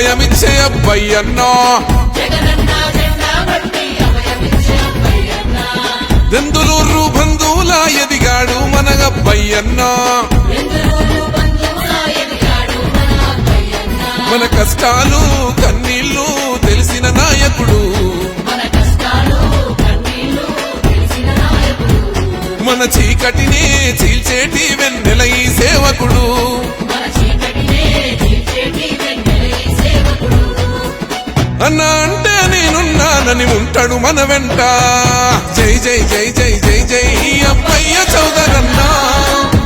అభయమిచ్చే అబ్బయ్యన్నో. దెందులూరు బంధువుల ఎదిగాడు మన బంధువులా ఎదిగాడు మన మన కష్టాలు కన్నీళ్ళు తెలిసిన నాయకుడు. మన తెలిసిన నాయకుడు. మన చీకటిని చీల్చేటి వెన్నెల ఈ సేవకుడు. అన్న అంటే నేనున్నానని ఉంటాడు మన వెంట. జై జై జై జై జై జై అబ్బయ్య చౌదరన్నా.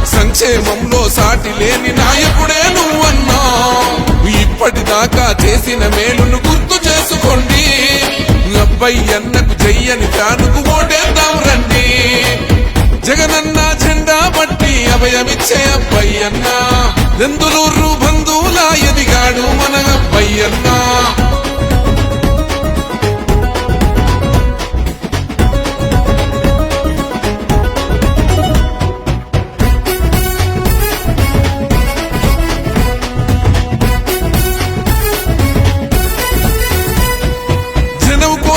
సంక్షేమంలో సాటి లేని నాయకుడే నువ్వన్నా. ఇప్పటిదాకా చేసిన మేలును గుర్తు చేసుకోండి. అబ్బయ్యన్నకు జయ్యని తానుకు ఓటేద్దాం రండి. జగనన్న జెండా బట్టి అభయమిచ్చే అబ్బయ్యన్న. దెందులూరు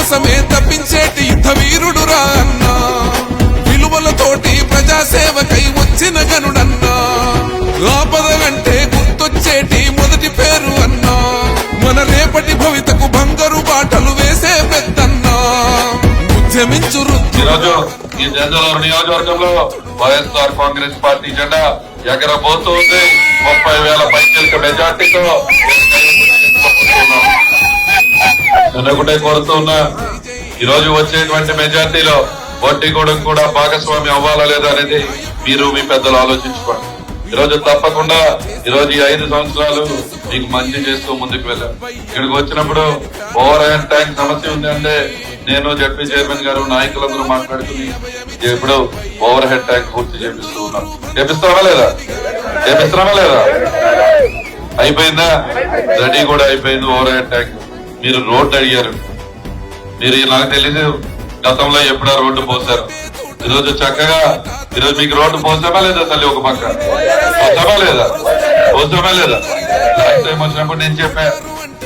కోసమే తప్పించేటి యుద్ధ వీరుడు అన్నా. విలువలతోటి ప్రజాసేవకై వచ్చిన గనుడన్నా. ఆపద వెంటే గుర్తొచ్చేటి మొదటి పేరు అన్నా. మన రేపటి భవితకు బంగారు బాటలు వేసే పెద్దన్నా. ఉద్యమించు ఈరోజు ఈ జంజలూరు నియోజకవర్గంలో వైఎస్ఆర్ కాంగ్రెస్ పార్టీ జెండా ఎగరబోతుంది. ముప్పై వేల పైచలిక మెజార్టీతో నేను ఒకటే కోరుతున్నా ఈ వచ్చేటువంటి మెజార్టీలో వడ్డీగూడెం కూడా భాగస్వామి అవ్వాలా లేదా అనేది మీరు మీ పెద్దలు ఆలోచించుకోండి. ఈరోజు తప్పకుండా ఈ రోజు ఈ ఐదు సంవత్సరాలు మీకు మంచి చేస్తూ ముందుకు వెళ్ళాం. ఇక్కడికి వచ్చినప్పుడు ఓవర్ హెడ్ ట్యాంక్ సమస్య ఉంది అంటే నేను జడ్పీ చైర్మన్ గారు నాయకులందరూ మాట్లాడుకుని ఇప్పుడు ఓవర్ హెడ్ ట్యాంక్ పూర్తి చేపిస్తూ ఉన్నాం. చేపిస్తామా లేదా? చేపిస్తామా లేదా? అయిపోయిందా? రెడీ కూడా అయిపోయింది ఓవర్ హెడ్ ట్యాంక్. మీరు రోడ్డు అడిగారు. మీరు నాకు తెలియదు గతంలో ఎప్పుడో రోడ్డు పోసారు ఈరోజు చక్కగా ఈరోజు మీకు రోడ్డు పోసామా లేదా తల్లి ఒక పక్క? పోసామా లేదా? పోసామా లేదా? లాస్ట్ టైం వచ్చినప్పుడు నేను చెప్పా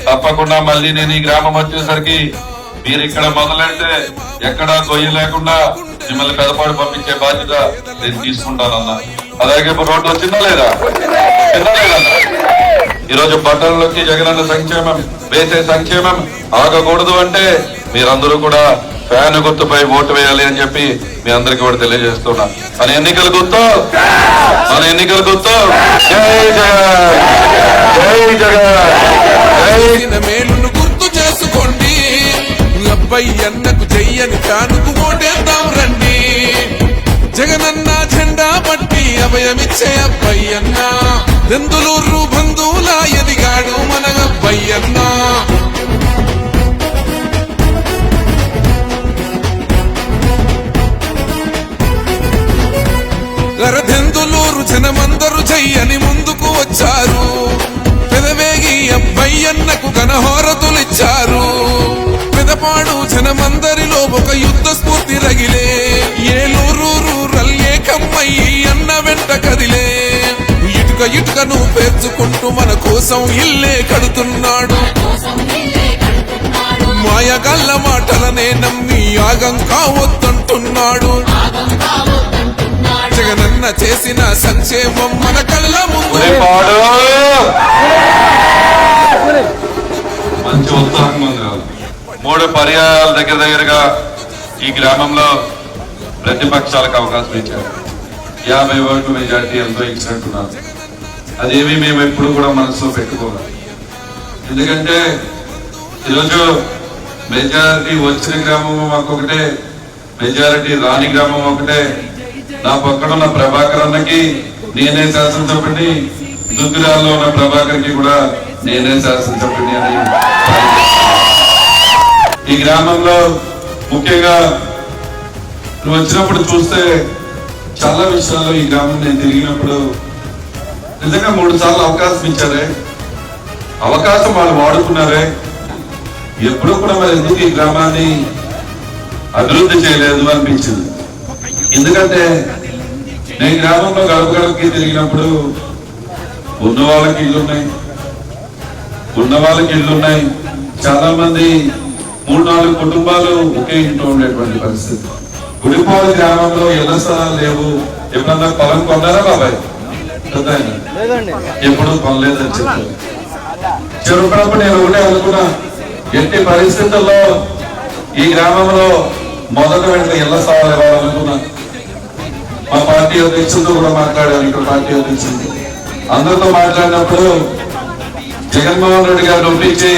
తప్పకుండా మళ్ళీ నేను ఈ గ్రామం వచ్చేసరికి మీరు ఇక్కడ మొదలంటే ఎక్కడా గొయ్యి లేకుండా మిమ్మల్ని పెదపాడు పంపించే బాధ్యత నేను తీసుకుంటానన్నా. అలాగే ఇప్పుడు రోడ్డు వచ్చిందా లేదా? లేదా? ఈరోజు ఈ రోజు పట్టణంలోకి జగనన్న సంక్షేమం వేసే సంక్షేమం ఆగకూడదు అంటే మీరందరూ కూడా ఫ్యాన్ గుర్తుపై ఓటు వేయాలి అని చెప్పి మీ అందరికీ కూడా తెలియజేస్తున్నా. మన ఎన్నికల గుర్తు మన ఎన్నికల గుర్తు. జై జగన్! జై జగన్! మేలును గుర్తు చేసుకోండి. అబ్బయ్యన్నకు చెయ్యని తానుకు ఓటేద్దాం రండి. జగనన్న జెండా పట్టి అభయమిచ్చే అబ్బయ్యన్న దెందులూరు బంధువుల ఎదిగాడు మన అబ్బయ్యన్న. గరదెందులూరు జనమందరూ చెయ్యని ముందుకు వచ్చారు. పెదవేగి అబ్బయ్యన్నకు ఘనహోరతులిచ్చారు. పెదపాడు జనమందరిలో ఒక యుద్ధ స్ఫూర్తి రగిలే ఇటుకను పేర్చుకుంటూ మన కోసం ఇల్లే కడుతున్నాడు. కోసం ఇల్లే కడుతున్నాడు మాయగల్ల మాటలనే నమ్మి యాగం కావద్దంటున్నాడు. జగనన్న చేసిన సంక్షేమం మన కళ్ళ ముందు. మంచి ఉత్సాహం. మూడు పర్యాయాల దగ్గర దగ్గరగా ఈ గ్రామంలో ప్రతిపక్షాలకు అవకాశం ఇచ్చారు. యాభై ఓట్లు మెజార్టీ ఎంతో ఇచ్చినట్టున్నారు. అదేమి మేము ఎప్పుడు కూడా మనసులో పెట్టుకోవాలి. ఎందుకంటే ఈరోజు మెజారిటీ వచ్చిన గ్రామం మాకొకటే మెజారిటీ రాని గ్రామం ఒకటే. నా పక్కన ఉన్న ప్రభాకర్ అన్నకి నేనే శాసనసభ్యుని దుగ్గిరాల్లో ఉన్న ప్రభాకర్కి కూడా నేనే శాసనసభ్యుని అని ఈ గ్రామంలో ముఖ్యంగా నువ్వు వచ్చినప్పుడు చూస్తే చాలా విషయాల్లో ఈ గ్రామం నేను తిరిగినప్పుడు నిజంగా మూడు సార్లు అవకాశం ఇచ్చారే? అవకాశం వాళ్ళు వాడుకున్నారే? ఎప్పుడూ కూడా మరి ఎందుకు ఈ గ్రామాన్ని అభివృద్ధి చేయలేదు అనిపించింది? ఎందుకంటే నేను గ్రామంలో గడప గడపకి తిరిగినప్పుడు ఉన్న వాళ్ళకి ఇల్లు ఉన్నాయి ఉన్న వాళ్ళకి ఇల్లు ఉన్నాయి చాలా మంది మూడు నాలుగు కుటుంబాలు ఒకే ఇంట్లో ఉండేటువంటి పరిస్థితి. గుడిపాడు గ్రామంలో ఎలా స్థలాలు లేవు. ఎప్పుడన్నా పొలం కొన్నారా బాబాయ్? ఎప్పుడు కొనలేదని చెప్పారు. చిన్నప్పుడు నేను ఒకటే అనుకున్నా ఎట్టి పరిస్థితుల్లో ఈ గ్రామంలో మొదట వెంటనే ఇళ్ళ స్థలాలు ఇవ్వాలనుకున్నా. మా పార్టీ అధ్యక్షులతో కూడా మాట్లాడాను ఇక్కడ పార్టీ అధ్యక్షులతో. అందరితో మాట్లాడినప్పుడు జగన్మోహన్ రెడ్డి గారు ఒప్పించి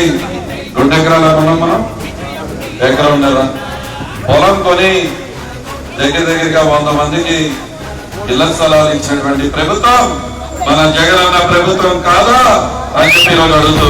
రెండు ఎకరాల మనం మనం ఎకరం ఉన్నారా పొలం కొని దగ్గర దగ్గరగా వంద మందికి ఇళ్ళ స్థలాలు ఇచ్చినటువంటి ప్రభుత్వం మన జగనన్న ప్రభుత్వం కాదా అని చెప్పి ఈరోజు అడుగుతూ